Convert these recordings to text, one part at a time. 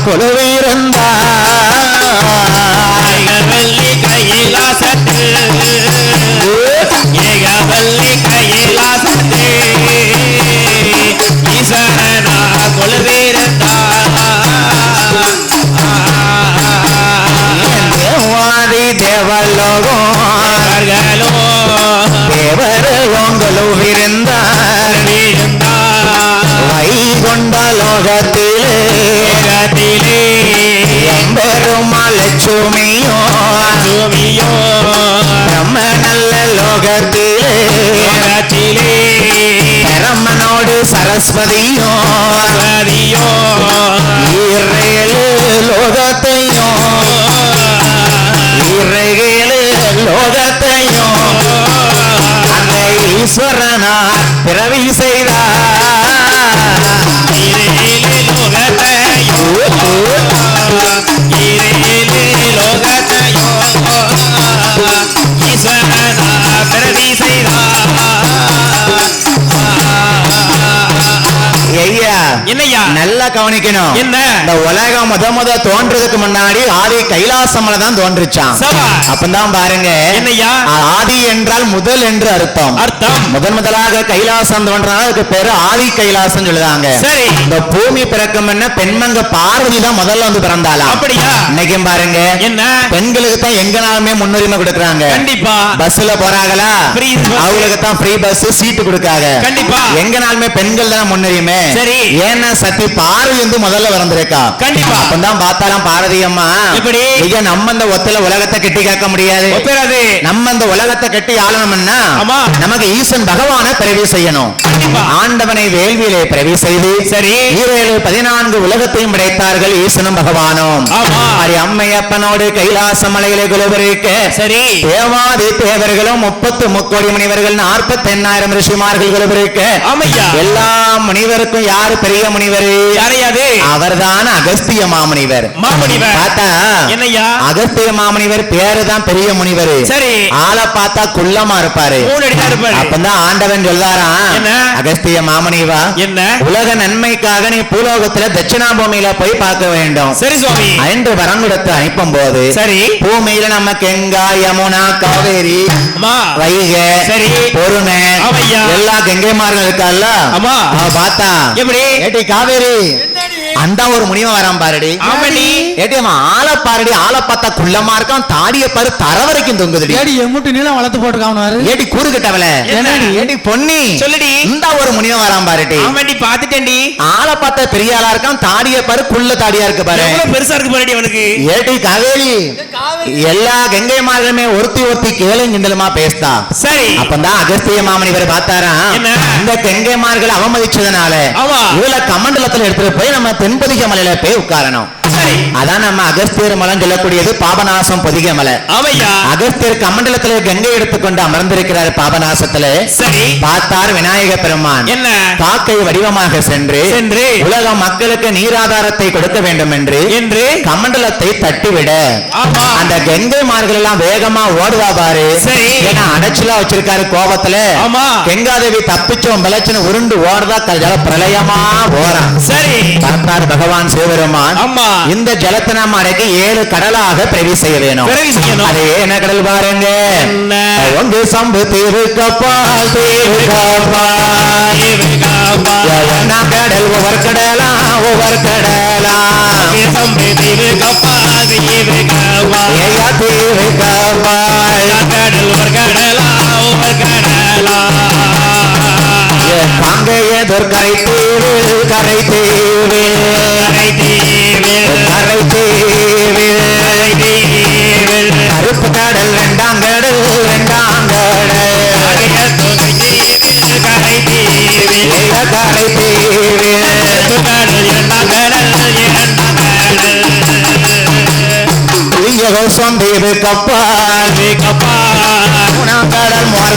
ஈஸ்வரனார் கொலுவிருந்தார் ஏகவல்லி ஈஸ்வரனா பிறவி செய்தார். ஐயா என்னய்யா நல்லா கவனிக்கணும். என்ன? இந்த உலகம் முத முத தோன்றதுக்கு முன்னாடி ஆதி கைலாசமல தான் தோன்றுச்சான். அப்பதான் பாருங்க. என்னய்யா? ஆதி என்றால் முதல் என்று அர்த்தம். அர்த்தம். முதன் முதலாக கைலாசம் தோன்றாங்க அதுக்கு பேரு ஆதி கைலாசம் சொல்லுதாங்க. சரி. இந்த பூமி பிறக்கம் என்ன பெண்மங்க பார்வதி தான் முதல்ல வந்து பிறந்தாலாம் அப்படியா? இன்னைக்கும் பாருங்க. என்ன? பெண்களுக்கு தான் எங்கனாலுமே முன்னுரிமை கொடுக்கறாங்க. கண்டிப்பா. பஸ்ல போறாங்களா. அவங்களுக்கு தான் ஃப்ரீ பஸ் சீட்டு கொடுக்காங்க கண்டிப்பா. எங்கனாலுமே பெண்கள் தான் முன்னுரிமை. சரி. ஏன்னா சத்தி பார்வதி வந்து முதல்ல வந்திருக்கா கண்டிப்பா. அப்பதான் பார்த்தாலாம் பாரதி அம்மா எப்படி? ஐயா நம்ம இந்த ஒத்தல உலகத்தை கட்டி கேட்க முடியாது நம்ம இந்த உலகத்தை கட்டி ஆளணும்னா. நமக்கு ஈசன் பகவானை பிறவி செய்யணும். ஆண்டவனை வேள்வியிலே பிறவி செய்து சரி. ஈரேழு பதினான்கு உலகத்தையும் படைத்தார்கள் ஈசனும் பகவானும். அடி அம்மையப்பனோடு கைலாச மலையிலே குலவரிக்க சரி தேவாதி தேவர்களும் முப்பத்து முக்கோடி முனிவர்கள் நாற்பத்தி எண்ணாயிரம் ரிஷிமார்கள் குலவரிக்க எல்லா முனிவருக்கும் யாரு பெரிய முனிவர் யாரையாது? அவர்தான் அகஸ்திய மாமுனிவர். மாமுனிவர். பார்த்தா? என்னய்யா அகஸ்திய மாமுனிவர் பேரு தான் பெரிய முனிவர். சரி. ஆளை பார்த்தா குள்ளமா இருப்பாரு. அப்பதான் ஆண்டவன் சொல்றாராம் என்ன? அகஸ்திய மாமுனிவா? என்ன? உலக நன்மைக்காக நீ பூலோகத்துல தட்சிணாபூமியில போய் பார்க்க வேண்டும். சரி சுவாமி. என்று வரம் கொடுத்து அனுப்பும் போது சரி. பூமியில நம்ம கெங்கா யமுனா காவேரி அம்மா. வைகை சரி. பொருணை. எல்லா கங்கைமார்கள். அவ பார்த்தா எப்படி? ஏட்டி காவேரி அந்த ஒரு முனிவன் வரான் பாருடி. ஆமாடி. அவன் ஆளை பாருடி. ஆளை பார்த்தா குள்ளமா இருக்கான் தாடிய பாரு தர வரைக்கும் தொங்குதுடி. ஏடி எம்முட்டு நீளம் வளர்த்து போட்டுக்காவனாரு ஏடி கூறு கட்டவல என்னடி? ஏடி பொன்னி. சொல்லுடி. இந்த ஒரு முனிவன் வரான் பாருடி. ஆமாடி பாத்துட்டேன்டி ஆளை பார்த்தா பெரிய ஆளா இருக்கான் தாடிய பாரு குள்ள தாடியா இருக்கு பாரு. எவ்வளவு பெருசா இருக்கு பாருடி அவனுக்கு. ஏடி காவேரி. எல்லா கங்கை மார்களுமே ஒருத்தி ஒருத்தி கேளும் கிண்டலுமா பேசுதா. சரி. அப்பதான் அகஸ்திய மாமன் இவர் பார்த்தாராம். என்ன? இந்த கங்கைமார்கள் அவமதிச்சதுனால ஆமா. இவள கமண்டலத்துல எடுத்துட்டு போய் நம்ம தென்பதிக மலையில போய் உட்காரணும். அதான் நம்ம அகஸ்தியர் மலம் சொல்லக்கூடியது பாபநாசம் பொதிக மலை. ஆமையா அகஸ்தியர் கமண்டலத்துல கங்கை எடுத்துக்கொண்டு அமர்ந்திருக்கிறார் பாபநாசத்துல. சரி. பார்த்தார் விநாயக பெருமான். என்ன? காக்கை வடிவமாக சென்று சென்று. உலக மக்களுக்கு நீராதாரத்தை கொடுக்க வேண்டும் என்று? என்று கமண்டலத்தை தட்டிவிட. அந்த கங்கை மார்கள் எல்லாம் வேகமா ஓடுவா பாரு. சரி. ஏன்னா அடைச்சலா வச்சிருக்காரு கோபத்துல. ஆமா. கங்காதேவி தப்பிச்சோம் பிழைச்சுன்னு உருண்டு கல் பிரளயமா ஓறான் சரி. பார்த்தார் பகவான் சிவபெருமான். ஆமா. இந்த ஜலத்தை நாம் அடக்கி ஏழு கடலாக பிறவி செய்ய வேணும். அது என்ன கடல் பாருங்க? ஒன்று சம்பு தீவு கப்பால் தீவு கப்பால். தேவகாமா என்ன கடல் ஒவ்வொரு கடலா ஒவ்வொரு கடலா? சம்பே தேவகாமா ஏயா காங்கைய துர்கரை தீவு கரை தீவு கரை தீவில் கரை தீவு கரை தீவில் கருப்பு கடல் ரெண்டாம் கடல் ரெண்டாம் கடல் தீவில் கரை தீவில் கடல் இரண்டாம் கடல் இரண்டாம் கடல் தீவு கப்பால்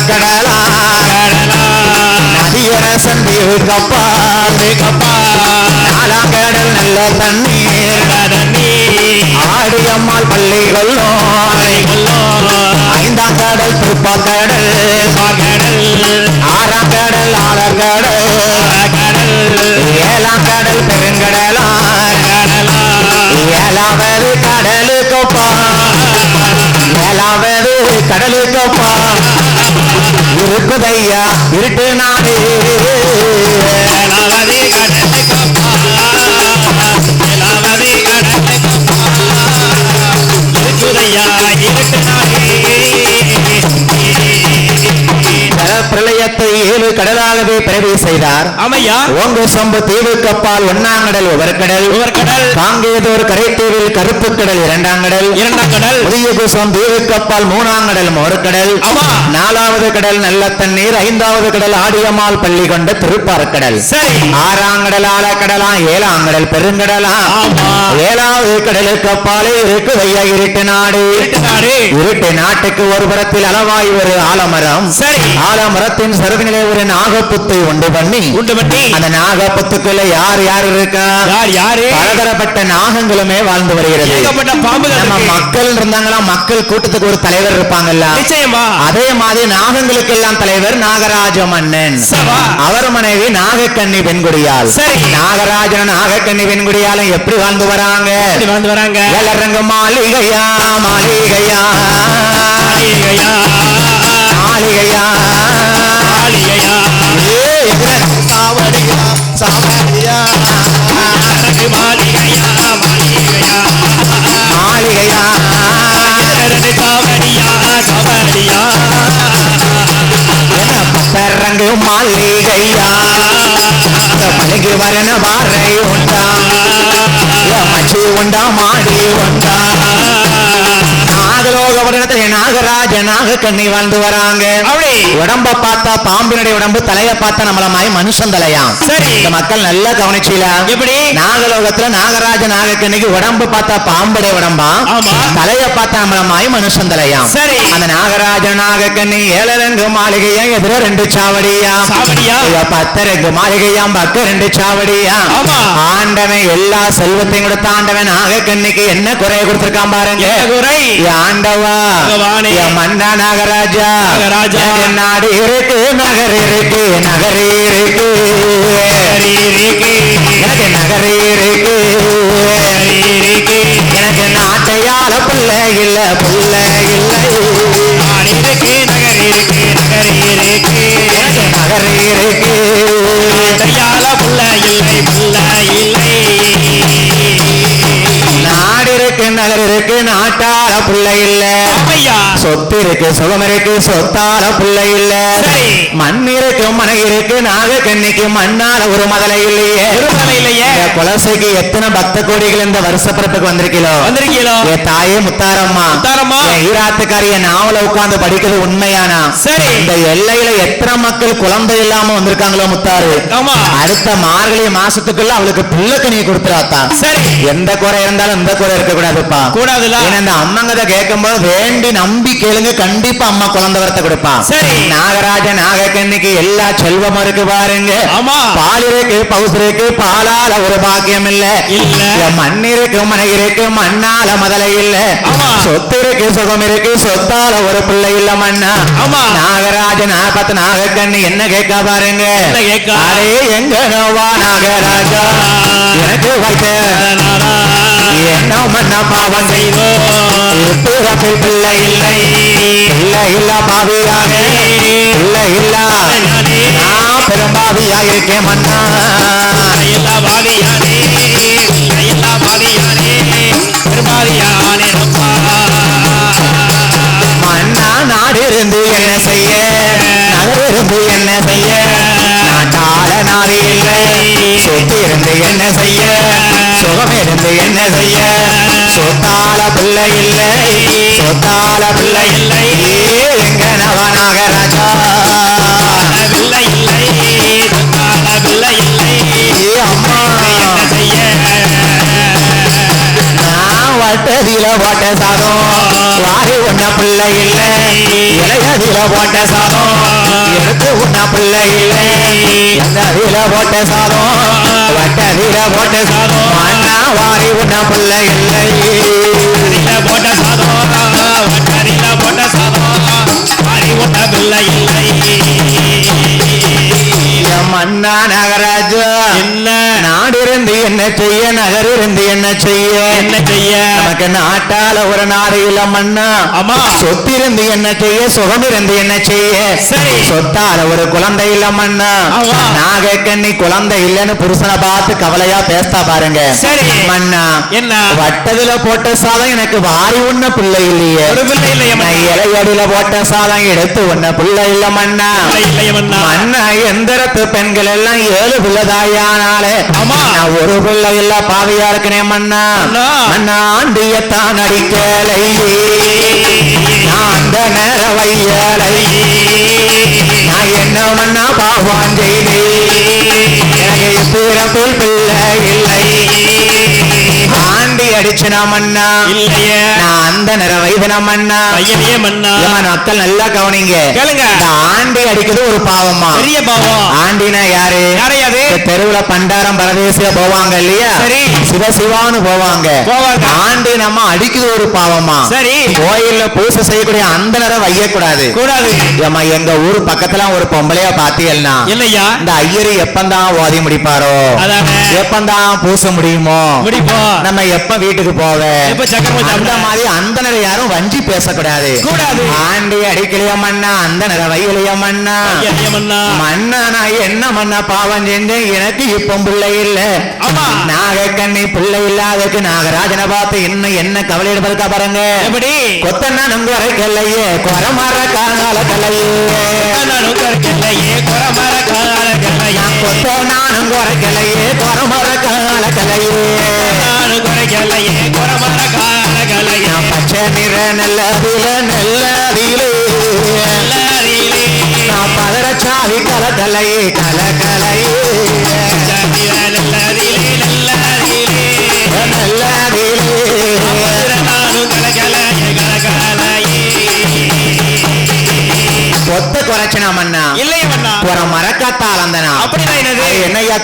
கடல் மேகப்பா மேகப்பா நாலாங்கடல் நல்ல தண்ணீர் தண்ணீர் ஆடு அம்மாள் பள்ளி கொல்லோ ஐந்தாம் கடல் திருப்பா கடல் கடல் ஆறாம் கடல் ஆலங்கடல் கடல் ஏழாம் கடல் பெருங்கடலா ஏழாவது கடலுக்குப்பா ஏழாவது கடலுக்குப்பா இருக்குதையா இருட்டு நாடு ஏழு கடலாகவே பிறவி செய்தார். ஆமையா? ஓங்கு சொம்பு தீவுக்கு அப்பால் ஒன்னாங்கடல் உவர்கடல் கடல். காங்கேதோர் கரைத்தீவில் கருப்பு கடல் இரண்டாம் கடல். இரண்டாம் கடல். புதிய குசம் தீவுக்கு அப்பால் மூணாம் கடல் மோர்கடல் ஆமா. நாலாவது கடல் நல்ல தண்ணீர் ஐந்தாவது கடல் ஆடியம்மாள் பள்ளி கொண்ட திருப்பார்கடல் சரி. ஆறாம் கடல் ஆழக்கடலா ஏழாம் கடல் பெருங்கடலா ஏழாவது கடலுக்கு அப்பாலே இருக்கு வையா இருட்டு நாடு. இருட்டு நாடு. இருட்டு நாட்டுக்கு ஒரு புறத்தில் அளவாய் ஒரு ஆலமரம். சரி. ஆலமரத்தின் சருவினிலே ஒரு நாகப்புத்தை உண்டு பண்ணி உண்டு பண்ணி. அந்த நாகப்புத்துக்குள்ள யார் யார் இருக்கா? யார் யாரு? பலதரப்பட்ட நாகங்களுமே வாழ்ந்து வருகிறது. நம்ம. மக்கள் இருந்தாங்களா? மக்கள் கூட்டத்துக்கு ஒரு தலைவர் இருப்பாங்கல்ல? நிச்சயமா. அதே மாதிரி நாகங்களுக்கு எல்லாம் தலைவர் நாகராஜ மன்னன். அவர் மனைவி நாகக்கன்னி பெண்குடியால். சரி. நாகராஜன் நாகக்கன்னி பெண்குடியாலும் எப்படி வாழ்ந்து வராங்க? வந்து வராங்க? எல்லரங்க மாளிகையா மாளிகையா? மாளிகையா. மாளிகையா. எதிர சாவடியா? சாவடியா மாளிகையா? மாளிகையா? மாளிகையா? சாவடியா? சாவடியா? என பத்தரங்கு மாளிகையா? பழகி வரன வாரை உண்டா? மச்சி உண்டா மாடி உண்டா? நாகலோக வருடத்துல நாகராஜ நாக கண்ணி வாழ்ந்து வராங்க உடம்ப பார்த்தா பாம்பினுடைய உடம்பு தலைய பார்த்தா நம்மள மாதிரி மனுஷன் தலையாம் சரி. இந்த மக்கள் நல்லா கவனிச்சீல எப்படி? நாகலோகத்துல நாகராஜ நாகக்கண்ணிக்கு உடம்பு பார்த்தா பாம்புடைய உடம்பா. தலைய பார்த்தா நம்மள மாதிரி மனுஷன் தலையாம் சரி. அந்த நாகராஜ நாகக்கண்ணி ஏழரங்கு மாளிகையா எதிர ரெண்டு சாவடியா பத்தரங்கு மாளிகையாம் பக்க ரெண்டு சாவடியா. ஆண்டவன் எல்லா செல்வத்தையும் கொடுத்த ஆண்டவன் நாகக்கண்ணிக்கு என்ன குறைய கொடுத்திருக்கான் பாருங்க குறை? ஆண்டவா மன்னா நாகராஜா. நாகராஜா. நாடு இருக்கு நகர் இருக்கு நகர் இருக்கு. எனக்கு நகர் இருக்கு. எனக்கு நாட்டையால பிள்ளை இல்ல பிள்ளை இல்லை. நாடு இருக்கு நகர் இருக்கு நகர் இருக்கு. எனக்கு நகர் இருக்கு. கையால புள்ள இல்லை புள்ள இல்லை. நாடு இருக்கு நகர் இருக்கு நாட்டால பிள்ளை இல்ல. ஐயா சொத்து இருக்கு சுகம் இருக்கு சொத்தால பிள்ளை இல்ல. மண் இருக்கு மனை இருக்கு நாகக்கண்ணிக்கு மண்ணால ஒரு மதலை இல்லையே. ஒரு இல்லையே. குலசைக்கு எத்தனை பக்த கோடிகள் இந்த வருஷ பிறப்புக்கு வந்திருக்கீங்களோ வந்திருக்கீங்களோ என் தாயே முத்தாரம்மா. முத்தாரம்மா. என் ஈராத்துக்காரி என் நாவல உட்கார்ந்து படிக்கிறது உண்மையானா? சரி. இந்த எல்லையில எத்தனை மக்கள் குழந்தை இல்லாம வந்திருக்காங்களோ முத்தாரு? ஆமா. அடுத்த மார்கழி மாசத்துக்குள்ள அவளுக்கு பிள்ளைக்கு நீ கொடுத்துறாத்தா சரி. எந்த குறை இருந்தாலும் இந்த குறை இருக்க கூடாதுப்பா கூடாதுல இந்த அம்மங்கதை கேட்கும்போது வேண்டி நம்பி கேளுங்க கண்டிப்பா அம்மா குழந்தை வரத்தை கொடுப்பா சரி. நாகராஜ நாகக்கண்ணிக்கு எல்லா செல்வமும் இருக்கு பாருங்க ஆமா. பால் இருக்கு பாலால ஒரு பாக்கியம் இல்ல இல்ல. மண் இருக்கு மனை இருக்கு மண்ணால முதலை இல்ல. சொத்து இருக்கு சுகம் இருக்கு சொத்தால ஒரு பிள்ளை இல்ல மண்ணா ஆமா. நாகராஜ நாகப்பத்து நாகக்கண்ணி என்ன கேட்கா பாருங்க? அரே எங்க நோவா நாகராஜா மன்ன பாவம் செய்தோ பிறப்பில் பிள்ளை இல்லை. பிள்ளை இல்ல. பாவியாக பிள்ளை இல்ல நான் பெரும்பாவியா இருக்கேன் மன்னா. எல்லா பாதியானே எல்லா பாதியானே பெரும்பாதியானே அப்பா. மன்னா நாடு இருந்து என்ன செய்ய? நகர் இருந்து என்ன செய்ய? நாட்டால நாடு இல்லை. சொத்து இருந்து என்ன செய்ய? சுகம் இருந்து என்ன செய்ய? சொத்தால பிள்ளை இல்லை. சொத்தால பிள்ளை இல்லை. எங்க நவநாகராஜா பிள்ளை வட்டதில போட்ட சாதம். வாரி உன்ன பிள்ளை இல்லை. இளையதில போட்ட சாதம். எடுத்து உன்ன பிள்ளை இல்லை. எந்த அதில போட்ட சாதம்? வட்டதில போட்ட சாதம். அண்ணா வாரி உன்ன பிள்ளை இல்லை. போட்ட சாதம். வட்டரில போட்ட சாதம். மாறி விட்ட பிள்ளை இல்லை. மன்னா நகராஜா என்ன? நாடு இருந்து என்ன செய்ய நகர்? என்ன செய்ய? என்ன செய்ய? நமக்கு நாட்டால ஒரு நாடு இல்ல மண்ணா ஆமா. சொத்திருந்து என்ன செய்ய? சுகம் இருந்து என்ன செய்ய? சரி. சொத்தால ஒரு குழந்தை இல்ல மண்ணா ஆமா. நாகக்கண்ணி குழந்தை இல்லைன்னு புருஷனை பார்த்து கவலையா பேசா பாருங்க. சரி. மண்ணா என்ன? வட்டதுல போட்ட சாதம் எனக்கு வாரி உண்ண பிள்ளை இல்லையே. பிள்ளை இல்லையே இலையடியில போட்ட சாதம் எடுத்து உண்ண பிள்ளை இல்ல மண்ணா பிள்ளை மண்ணா எந்திரத்து பெண்கள் எல்லாம் ஏழு பிள்ளைதாயானாலே ஆமா. நான் ஒரு பிள்ளை இல்ல பாவியா இருக்கிறேன் மன்னா. மண்ணா ஆண்டியத்தான் அடிக்கலை நான் அந்த நேர வையலை நான் என்ன மண்ணா பாவான் செய்தி. எனக்கு பிறப்பில் பிள்ளை இல்லை. ஆண்டி அடிச்சனா மண்ணா இல்லையே. நான் அந்த நிற வைதன மண்ணா பையனையே மன்னா. ஏம்மா, மக்கள் நல்லா கவனிங்க. கேளுங்க. இந்த ஆண்டி அடிக்கிறது ஒரு பாவமா பெரிய பாவம். ஆண்டினா யாரு? யாரையாது தெருவுல பண்டாரம் பரதேசியா போவாங்க இல்லையா? சரி. சிவ சிவான்னு போவாங்க. ஆண்டி நம்ம அடிக்கிறது ஒரு பாவமா சரி. கோயில்ல பூசை செய்யக்கூடிய அந்த நேரம் வையக்கூடாது. கூடாது. ஏம்மா எங்க ஊர் பக்கத்துல ஒரு பொம்பளையா பாத்தீங்கன்னா இல்லையா? இந்த ஐயரு எப்பந்தான் ஓதி முடிப்பாரோ. எப்பந்தான் பூச முடியுமோ? நம்ம எப்ப வீட்டுக்கு சக்கரமா அந்த? மாதிரி அந்த நேரம் யாரும் வஞ்சி பேசக்கூடாது. கூடாது. ஆண்டி அடிக்கலையா மண்ணா அந்த நேரம் வையலையா மண்ணா மண்ணா நான் என்ன மண்ணா பாவம் செஞ்சேன் எனக்கு இப்ப பிள்ளை இல்ல. நாகக்கண்ணி பிள்ளை இல்லாததுக்கு நாகராஜனை பார்த்து இன்னும் என்ன கவலை எடுப்பதற்கா பாருங்க. எப்படி? கொத்தன்னா நங்க வரைக்கலையே குறமாற காணால கலையே கொத்தனா நங்க வரைக்கலையே குறமாற காணால கலையே நான் குறைக்கலையே குறமர காலக்கலையே நான் பச்சை நிற நல்லதில நல்லதிலே. எல்லாரிலே நான் பதறச்சாவி கலக்கலையே கலக்கலையே.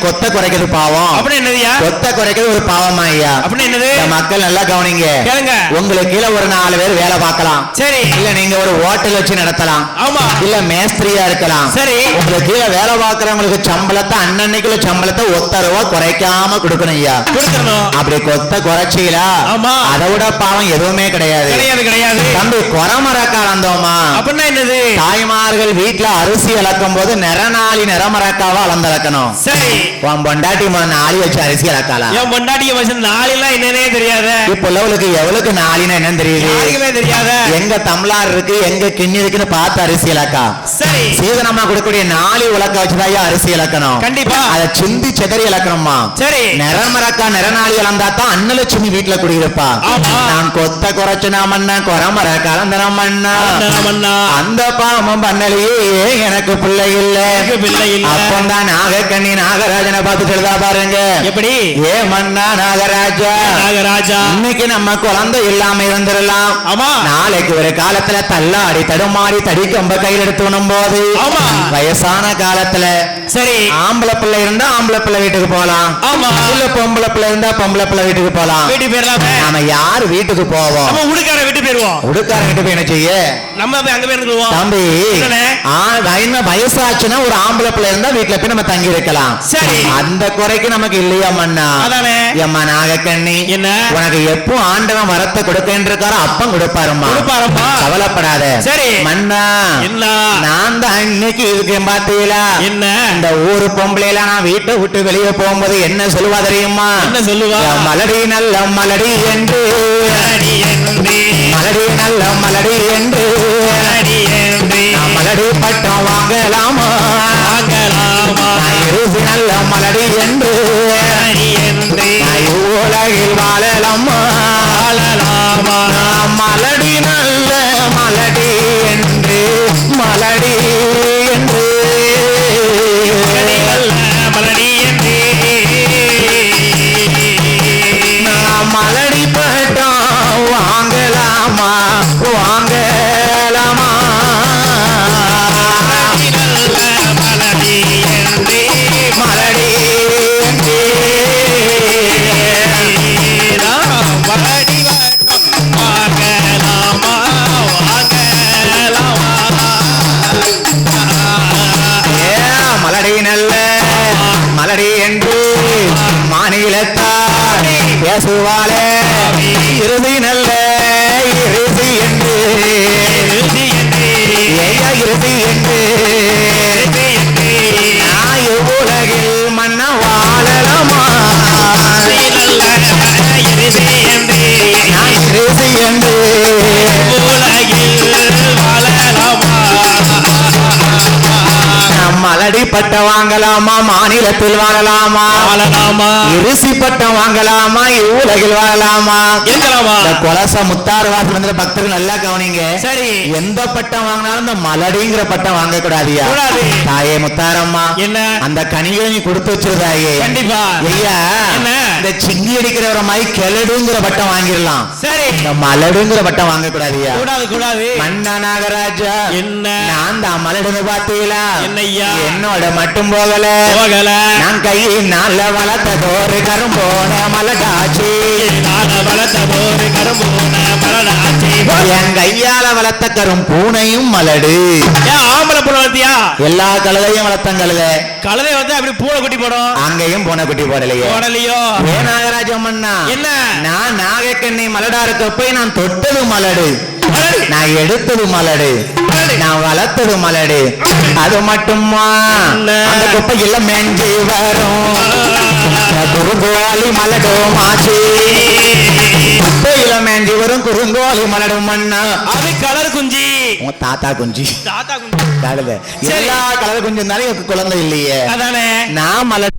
கொத்த குறைக்கிறது பாவம். அப்படி என்னதுயா கொத்த குறைக்கிறது ஒரு பாவமா ஐயா அப்படி என்னது? மக்கள் நல்லா கவனிங்க. கேளுங்க. உங்களுக்கு கீழே ஒரு நாலு பேர் வேலை பார்க்கலாம். சரி. இல்ல நீங்க ஒரு ஹோட்டல் வச்சு நடத்தலாம். ஆமா. இல்ல மேஸ்திரியா இருக்கலாம். சரி. உங்களுக்கு கீழே வேலை பார்க்கறவங்களுக்கு சம்பளத்தை அன்னன்னைக்குள்ள சம்பளத்தை ஒத்த ரூபா குறைக்காம கொடுக்கணும் ஐயா. கொடுக்கணும் அப்படி கொத்த குறைச்சீங்களா ஆமா. அதை விட பாவம் எதுவுமே கிடையாது. கிடையாது கிடையாது. தம்பி குறமரக்கா வந்தோமா அப்படின்னா என்னது? தாய்மார்கள் வீட்டுல அரிசி இழக்கும் போது நிறநாளி நிறமரக்காவா அளந்தளக்கணும் சரி. உன் பொண்டாட்டி மகன் நாளி வச்சு அரிசி இழக்கலாம் என் பொண்டாட்டிய வச்சு நாளெல்லாம் என்னன்னே தெரியாத. இப்ப உள்ளவளுக்கு எவ்வளவுக்கு நாளினா என்னன்னு தெரியுது? யாருக்குமே தெரியாத. எங்க தமிழார் இருக்கு எங்க கிண்ணி இருக்குன்னு பார்த்து அரிசி இலக்கா சரி. சீதனமா கொடுக்கக்கூடிய நாளி உலக்க வச்சுதான் அரிசி இலக்கணும் கண்டிப்பா. அதை சிந்தி செதறி இலக்கணுமா சரி. நிறமரக்கா நிறநாளி இழந்தா தான் அன்னலட்சுமி வீட்டுல குடியிருப்பா. நான் கொத்த குறைச்சனா மண்ணா குறமர கலந்தன மண்ணா. அந்த பாவம் பண்ணலையே எனக்கு பிள்ளை இல்ல. எனக்கு பிள்ளை இல்ல. அப்பந்தான் நாகக்கண்ணி நாகராஜனை பார்த்து சொல்லுதா பாருங்க. எப்படி? ஏ மண்ணா நாகராஜா. நாகராஜா. இன்னைக்கு நம்ம குழந்தை இல்லாம இருந்துடலாம். ஆமா. நாளைக்கு ஒரு காலத்துல தள்ளாடி தடுமாறி தடி கம்ப கையில் எடுத்து போது. வயசான காலத்துல சரி. ஆம்பளை பிள்ளை இருந்தா ஆம்பளை பிள்ளை வீட்டுக்கு போலாம். ஆமா. இல்ல பொம்பளை பிள்ளை இருந்தா பொம்பளை பிள்ளை வீட்டுக்கு போலாம். வீட்டுக்கு போயிடலாமே. நாம யார் வீட்டுக்கு போவோம்? நம்ம உடுக்கார வீட்டு போயிருவோம் உடுக்காரங்கிட்ட போய் என்ன செய்ய. நம்ம போய் அங்க போய் இருந்துருவோம் தம்பி வயசாச்சுன்னா ஒரு ஆம்பளை பிள்ளை இருந்தா வீட்டுல போய் நம்ம தங்கி இருக்கலாம். சரி. அந்த குறைக்கு நமக்கு இல்லையா மண்ணா எம்மா நாகக்கண்ணி என்ன? உனக்கு எப்போ ஆண்டவன் வரத்தை கொடுக்கன்னு இருக்காரோ அப்பம் கொடுப்பாருமா கவலைப்படாத. சரி. மண்ணா நான் தான் இன்னைக்கு இருக்கேன் பாத்தீங்களா? என்ன? இந்த ஊரு பொம்பளையில நான் வீட்டை விட்டு வெளியே போகும்போது என்ன சொல்லுவா தெரியுமா? என்ன சொல்லுவா? மலடி நல்ல மலடி என்று, மலடி நல்ல மலடி வாங்கலாமா மாநிலத்தில் வாழலாமா? வாழலாமா? இரிசி பட்டம் வாங்கலாமா? இவ்வுலகில் வாழலாமா? கொலச முத்தாறு வாசல் பக்தர்கள் நல்லா கவனிங்க. சரி. எந்த பட்டம் வாங்கினாலும் இந்த மலடிங்கிற பட்டம் வாங்க கூடாதியா கூடாது. தாயே முத்தாரம்மா என்ன? அந்த கனிகளை நீ கொடுத்து வச்சிருந்தாயே. கண்டிப்பா. ஐயா என்ன? இந்த சிங்கி அடிக்கிறவர மாதிரி கெலடுங்கிற பட்டம் வாங்கிடலாம். சரி. இந்த மலடுங்கிற பட்டம் வாங்க கூடாதியா கூடாது கூடாது. மன்னா நாகராஜா. என்ன? நான் தான் மலடுன்னு பாத்தீங்களா என்னய்யா? என்னோட மட்டும் போகல. போகல. நான் கையில் நல்ல வளர்த்ததோரு கரும்போன மலடாச்சி நான வளர்த்த போரு கரும்பூன என் கையால வளர்த்த கரும் பூனையும் மலடு ஆம்பளை புள்ள வளர்த்தியா? எல்லா கழுதையும் வளர்த்தன் கழுத. கழுதை வந்து அப்படி பூனை குட்டி போடும்? அங்கேயும் பூனை குட்டி போடலையே. போடலையோ? ஏ நாகராஜ மன்னா என்ன? நான் நாகக்கண்ணி மலடா இருக்க போய் நான் தொட்டது மலடு மலடு. நான் எடுத்தது மலடு. நான் வளர்த்தது மலடு. அது மட்டுமா? அந்த குப்பையில மெஞ்சி வரும். குறுங்கோலி மலடு மாச்சி. குப்பையில மேஞ்சி வரும் குறுங்கோலி மலடு மண்ணா. அது கலர் குஞ்சி. தாத்தா குஞ்சு. தாத்தா குஞ்சி. எல்லா கலர் குஞ்சு இருந்தாலும் எனக்கு குழந்தை இல்லையே. அதானே? நான் மலர்